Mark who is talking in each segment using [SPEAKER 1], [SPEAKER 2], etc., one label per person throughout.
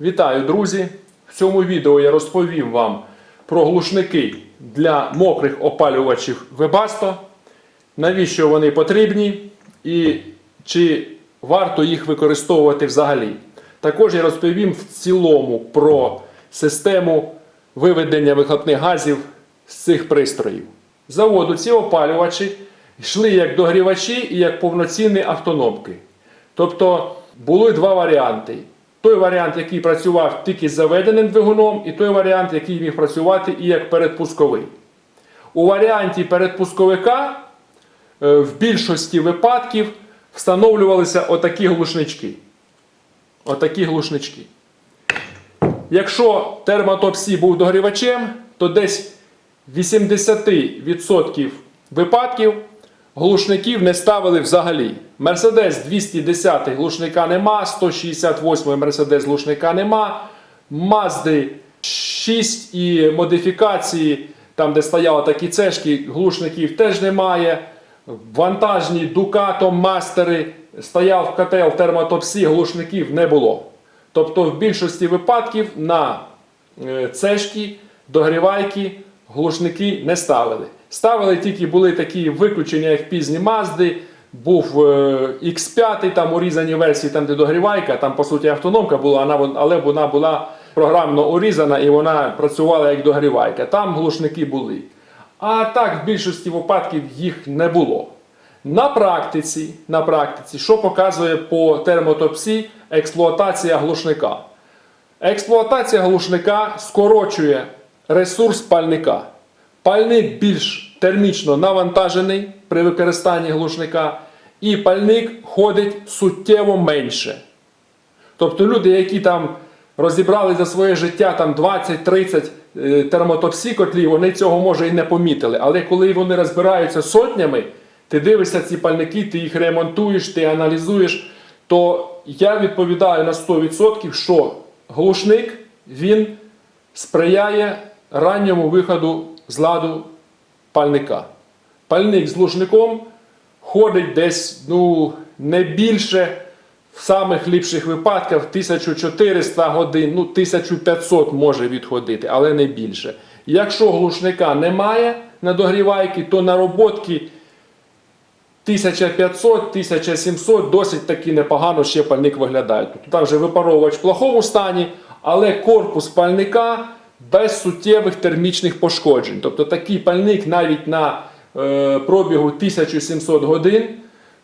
[SPEAKER 1] Вітаю, друзі! В цьому відео я розповім вам про глушники для мокрих опалювачів Webasto, навіщо вони потрібні і чи варто їх використовувати взагалі. Також я розповім в цілому про систему виведення вихлопних газів з цих пристроїв. Заводу ці опалювачі йшли як догрівачі і як повноцінні автономки. Тобто були два варіанти. Той варіант, який працював тільки з заведеним двигуном, і той варіант, який міг працювати і як передпусковий. У варіанті передпусковика е, в більшості випадків встановлювалися отакі глушнички. Отакі глушнички. Якщо термотопсі був догрівачем, то десь 80% випадків глушників не ставили взагалі. Мерседес 210 глушника нема, 168 Мерседес глушника нема, Мазди 6 і модифікації, там де стояли такі цешки, глушників теж немає. Вантажні Ducato мастери стояв котел термотопсі, глушників не було. Тобто в більшості випадків на е, цешки, догрівайки глушники не ставили. Ставили тільки були такі виключення, як пізні Мазди, був е, X5, там урізані версії, там де догрівайка, там по суті автономка була, але вона була програмно урізана і вона працювала як догрівайка. Там глушники були. А так в більшості випадків їх не було. На практиці, на практиці, що показує по термотопсі експлуатація глушника? Експлуатація глушника скорочує ресурс пальника. Пальник більш термічно навантажений при використанні глушника, і пальник ходить суттєво менше. Тобто люди, які там розібрали за своє життя там 20-30 е, термотопсі котлів, вони цього може і не помітили. Але коли вони розбираються сотнями, ти дивишся ці пальники, ти їх ремонтуєш, ти аналізуєш, то я відповідаю на 100%, що глушник він сприяє ранньому виходу з ладу пальника. Пальник з глушником ходить десь ну, не більше в самих ліпших випадках 1400 годин, ну 1500 може відходити, але не більше. Якщо глушника немає на догрівайки, то нароботки 1500-1700 досить таки непогано ще пальник виглядає. Тобто там вже випаровувач в плохому стані, але корпус пальника без суттєвих термічних пошкоджень. Тобто такий пальник навіть на е, пробігу 1700 годин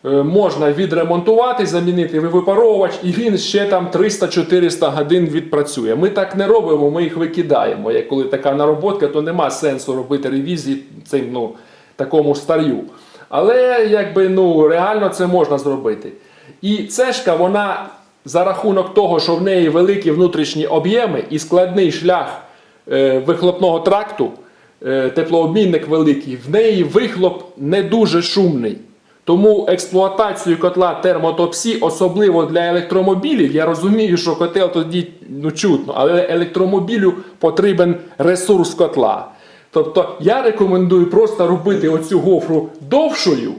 [SPEAKER 1] е, можна відремонтувати, замінити випаровувач, і він ще там 300-400 годин відпрацює. Ми так не робимо, ми їх викидаємо. Як коли така нароботка, то нема сенсу робити ревізії цим ну, такому старю. Але якби ну реально це можна зробити. І цешка, вона за рахунок того, що в неї великі внутрішні об'єми і складний шлях вихлопного тракту, е, теплообмінник великий, в неї вихлоп не дуже шумний. Тому експлуатацію котла термотопсі, особливо для електромобілів, я розумію, що котел тоді ну, чутно, але електромобілю потрібен ресурс котла. Тобто я рекомендую просто робити оцю гофру довшою,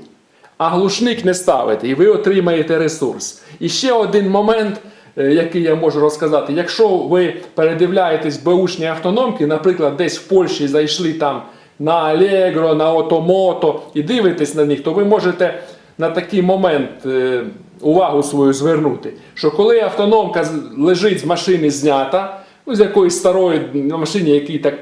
[SPEAKER 1] а глушник не ставити, і ви отримаєте ресурс. І ще один момент, е, який я можу розказати. Якщо ви передивляєтесь беушні автономки, наприклад, десь в Польщі зайшли там на Allegro, на Ottomoto і дивитесь на них, то ви можете на такий момент е, увагу свою звернути, що коли автономка лежить з машини знята, ну, з якоїсь старої на машині, який так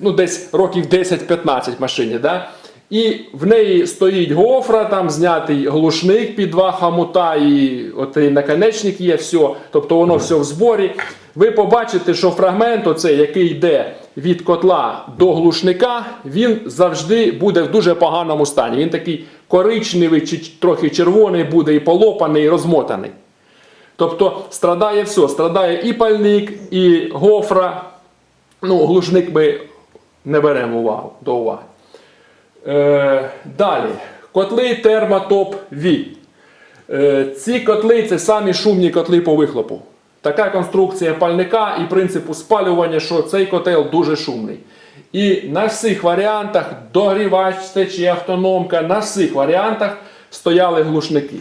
[SPEAKER 1] ну, десь років 10-15 машині, да? І в неї стоїть гофра, там знятий глушник під два хамута, і отий наконечник є, все, тобто воно все в зборі. Ви побачите, що фрагмент, оцей, який йде від котла до глушника, він завжди буде в дуже поганому стані. Він такий коричневий чи трохи червоний буде, і полопаний, і розмотаний. Тобто страдає все, страдає і пальник, і гофра. Ну, глушник ми не беремо увагу, до уваги. Е, далі. Котли Thermatop V. Е, ці котли це самі шумні котли по вихлопу. Така конструкція пальника і принципу спалювання, що цей котел дуже шумний. І на всіх варіантах, догрівач чи автономка, на всіх варіантах стояли глушники.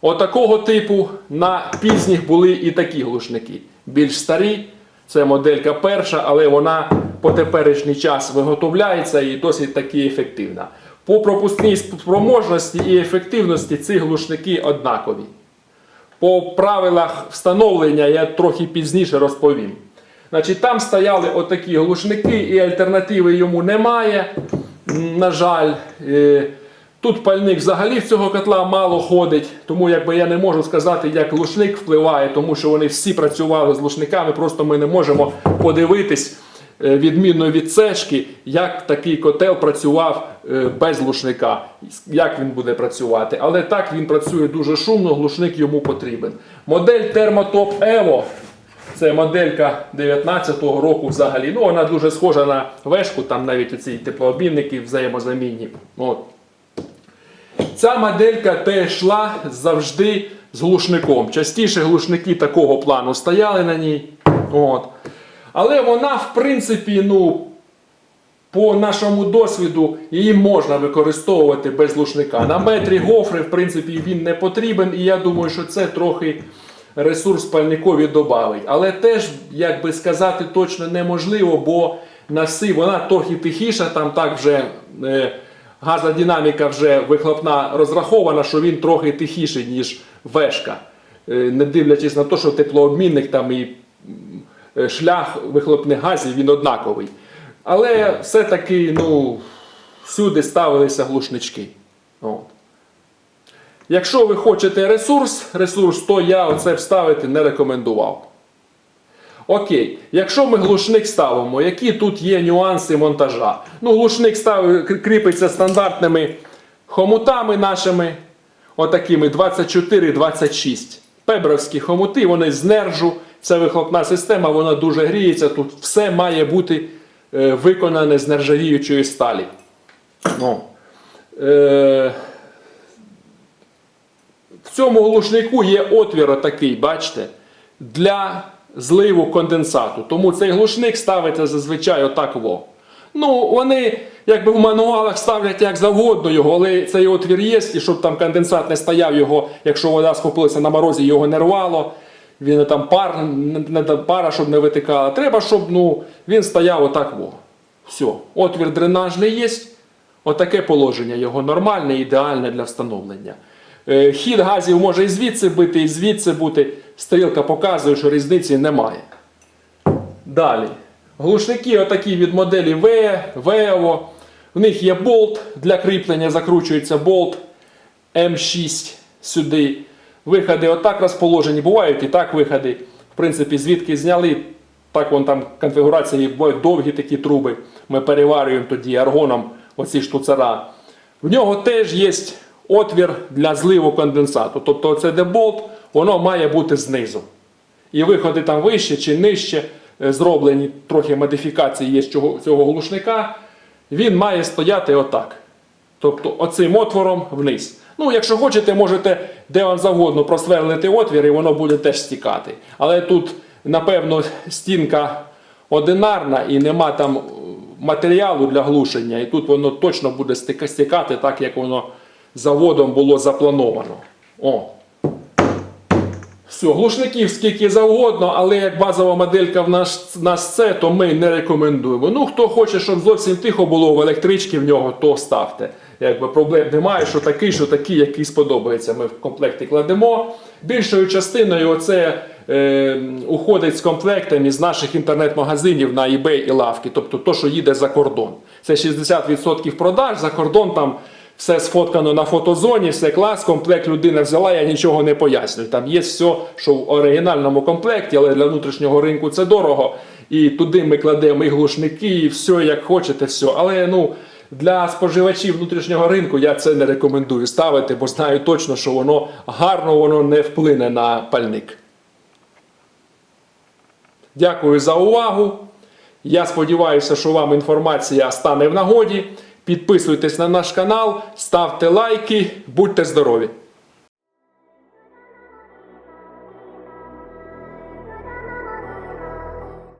[SPEAKER 1] Отакого типу на пізніх були і такі глушники. Більш старі, це моделька перша, але вона по теперішній час виготовляється і досить таки ефективна. По пропускній спроможності і ефективності ці глушники однакові. По правилах встановлення я трохи пізніше розповім. Значить, там стояли отакі глушники, і альтернативи йому немає. На жаль, Е, тут пальник взагалі в цього котла мало ходить, тому якби я не можу сказати, як глушник впливає, тому що вони всі працювали з глушниками, просто ми не можемо подивитись. Е, Відмінно від цешки, як такий котел працював е, без глушника, як він буде працювати. Але так він працює дуже шумно, глушник йому потрібен. Модель Thermotop Evo це моделька 19-го року взагалі. Ну, вона дуже схожа на вешку, там навіть оці теплообмінники взаємозамінні. От. Ця моделька йшла завжди з глушником. Частіше глушники такого плану стояли на ній. От. Але вона, в принципі, ну, по нашому досвіду її можна використовувати без глушника. На метрі гофри, в принципі, він не потрібен, і я думаю, що це трохи ресурс пальникові додавить. Але теж, як би сказати, точно неможливо, бо на всі вона трохи тихіша, там так вже е, газодинаміка вже вихлопна розрахована, що він трохи тихіший, ніж вешка. Е, не дивлячись на те, що теплообмінник там і шлях вихлопних газів він однаковий. Але все-таки ну, всюди ставилися глушнички. От. Якщо ви хочете ресурс, ресурс, то я оце вставити не рекомендував. Окей, якщо ми глушник ставимо, які тут є нюанси монтажа? Ну, глушник став, кріпиться стандартними хомутами нашими, отакими 24-26. Пебровські хомути, вони з нержу, це вихлопна система, вона дуже гріється. Тут все має бути е, виконане з нержавіючої сталі. Ну, е, в цьому глушнику є отвір отакий, бачите, для зливу конденсату. Тому цей глушник ставиться зазвичай отак во. Ну, вони якби в мануалах ставлять як завгодно його, але цей отвір є, і щоб там конденсат не стояв його, якщо вода схопилася на морозі, його не рвало. Він там пар, не, пара, щоб не витикала. Треба, щоб ну, він стояв отак во. Все. Отвір дренажний є. Отаке положення його нормальне, ідеальне для встановлення. Е, Хід газів може і звідси бити, і звідси бути. Стрілка показує, що різниці немає. Далі. Глушники отакі від моделі V, VEVO. В них є болт для кріплення, закручується болт М6 сюди. Виходи отак розположені, бувають і так виходи. В принципі, звідки зняли, так вон там конфігурації бувають довгі такі труби. Ми переварюємо тоді аргоном оці штуцера. В нього теж є отвір для зливу конденсату. Тобто оце де болт, воно має бути знизу. І виходи там вище чи нижче е, зроблені трохи модифікації є цього глушника. Він має стояти отак. Тобто оцим отвором вниз. Ну, якщо хочете, можете де вам завгодно просверлити отвір, і воно буде теж стікати. Але тут, напевно, стінка одинарна і нема там е, матеріалу для глушення. І тут воно точно буде стікати так, як воно заводом було заплановано. О. Все, глушників скільки завгодно, але як базова моделька в нас, нас це, то ми не рекомендуємо. Ну, хто хоче, щоб зовсім тихо було в електричці в нього, то ставте. Якби проблем немає, що такий, що такий, який сподобається. Ми в комплекті кладемо. Більшою частиною оце е, уходить з комплектом із наших інтернет-магазинів на eBay і лавки, тобто то, що їде за кордон. Це 60% продаж, за кордон там все сфоткано на фотозоні, все клас, комплект людина взяла, я нічого не пояснюю. Там є все, що в оригінальному комплекті, але для внутрішнього ринку це дорого. І туди ми кладемо і глушники, і все, як хочете, все. Але ну, для споживачів внутрішнього ринку я це не рекомендую ставити, бо знаю точно, що воно гарно воно не вплине на пальник. Дякую за увагу. Я сподіваюся, що вам інформація стане в нагоді. Підписуйтесь на наш канал, ставте лайки, будьте здорові!